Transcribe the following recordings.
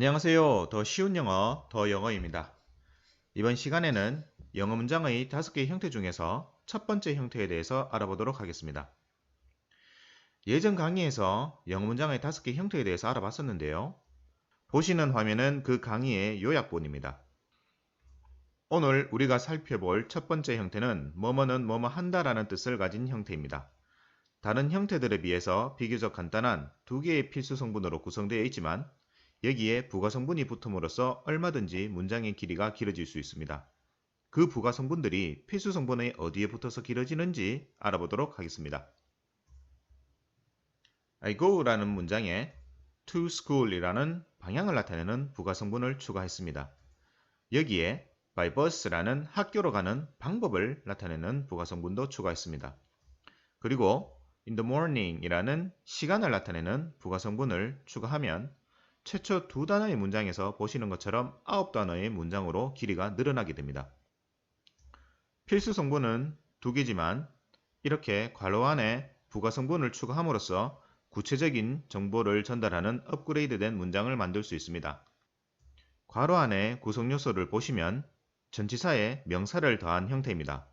안녕하세요. 더 쉬운 영어, 더 영어입니다. 이번 시간에는 영어 문장의 다섯 개의 형태 중에서 첫 번째 형태에 대해서 알아보도록 하겠습니다. 예전 강의에서 영어 문장의 다섯 개 형태에 대해서 알아봤었는데요. 보시는 화면은 그 강의의 요약본입니다. 오늘 우리가 살펴볼 첫 번째 형태는 뭐뭐는 뭐뭐 한다라는 뜻을 가진 형태입니다. 다른 형태들에 비해서 비교적 간단한 두 개의 필수 성분으로 구성되어 있지만 여기에 부가 성분이 붙음으로써 얼마든지 문장의 길이가 길어질 수 있습니다. 그 부가 성분들이 필수 성분의 어디에 붙어서 길어지는지 알아보도록 하겠습니다. I go라는 문장에 to school이라는 방향을 나타내는 부가 성분을 추가했습니다. 여기에 by bus라는 학교로 가는 방법을 나타내는 부가 성분도 추가했습니다. 그리고 in the morning이라는 시간을 나타내는 부가 성분을 추가하면 최초 두 단어의 문장에서 보시는 것처럼 아홉 단어의 문장으로 길이가 늘어나게 됩니다. 필수 성분은 두 개지만 이렇게 괄호 안에 부가 성분을 추가함으로써 구체적인 정보를 전달하는 업그레이드된 문장을 만들 수 있습니다. 괄호 안에 구성 요소를 보시면 전치사에 명사를 더한 형태입니다.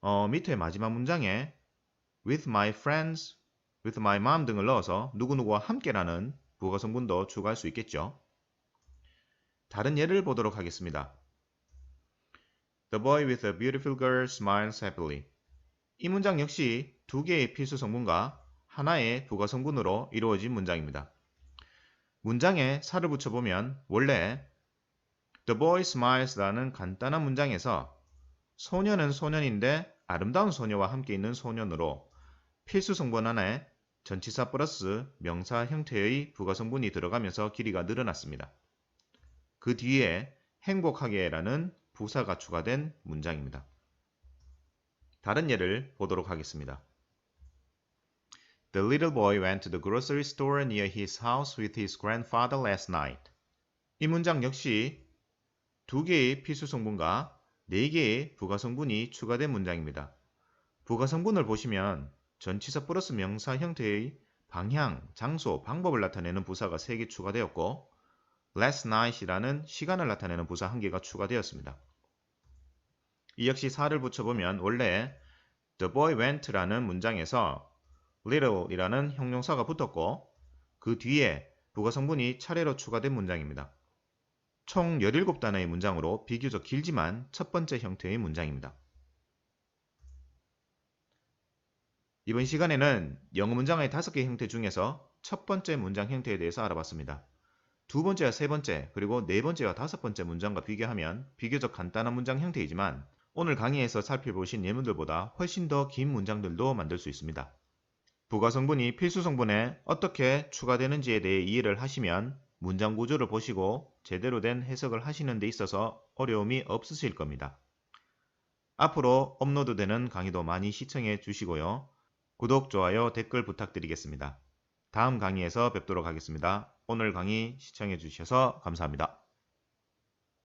어, 밑에 마지막 문장에 with my friends, with my mom 등을 넣어서 누구누구와 함께라는 부가 성분도 추가할 수 있겠죠. 다른 예를 보도록 하겠습니다. The boy with a beautiful girl smiles happily. 이 문장 역시 두 개의 필수 성분과 하나의 부가 성분으로 이루어진 문장입니다. 문장에 살을 붙여보면 원래 The boy smiles라는 간단한 문장에서 소녀는 소년인데 아름다운 소녀와 함께 있는 소년으로 필수 성분 안에 전치사 플러스 명사 형태의 부가 성분이 들어가면서 길이가 늘어났습니다. 그 뒤에 행복하게라는 부사가 추가된 문장입니다. 다른 예를 보도록 하겠습니다. The little boy went to the grocery store near his house with his grandfather last night. 이 문장 역시 두 개의 필수 성분과 네 개의 부가 성분이 추가된 문장입니다. 부가 성분을 보시면 전치사 플러스 명사 형태의 방향, 장소, 방법을 나타내는 부사가 3개 추가되었고 last night이라는 시간을 나타내는 부사 1개가 추가되었습니다. 이 역시 4를 붙여보면 원래 the boy went라는 문장에서 little이라는 형용사가 붙었고 그 뒤에 부가 성분이 차례로 추가된 문장입니다. 총 17단어의 문장으로 비교적 길지만 첫 번째 형태의 문장입니다. 이번 시간에는 영어 문장의 다섯 개 형태 중에서 첫 번째 문장 형태에 대해서 알아봤습니다. 두 번째와 세 번째, 그리고 네 번째와 다섯 번째 문장과 비교하면 비교적 간단한 문장 형태이지만 오늘 강의에서 살펴보신 예문들보다 훨씬 더 긴 문장들도 만들 수 있습니다. 부가 성분이 필수 성분에 어떻게 추가되는지에 대해 이해를 하시면 문장 구조를 보시고 제대로 된 해석을 하시는 데 있어서 어려움이 없으실 겁니다. 앞으로 업로드되는 강의도 많이 시청해 주시고요. 구독, 좋아요, 댓글 부탁드리겠습니다. 다음 강의에서 뵙도록 하겠습니다. 오늘 강의 시청해 주셔서 감사합니다.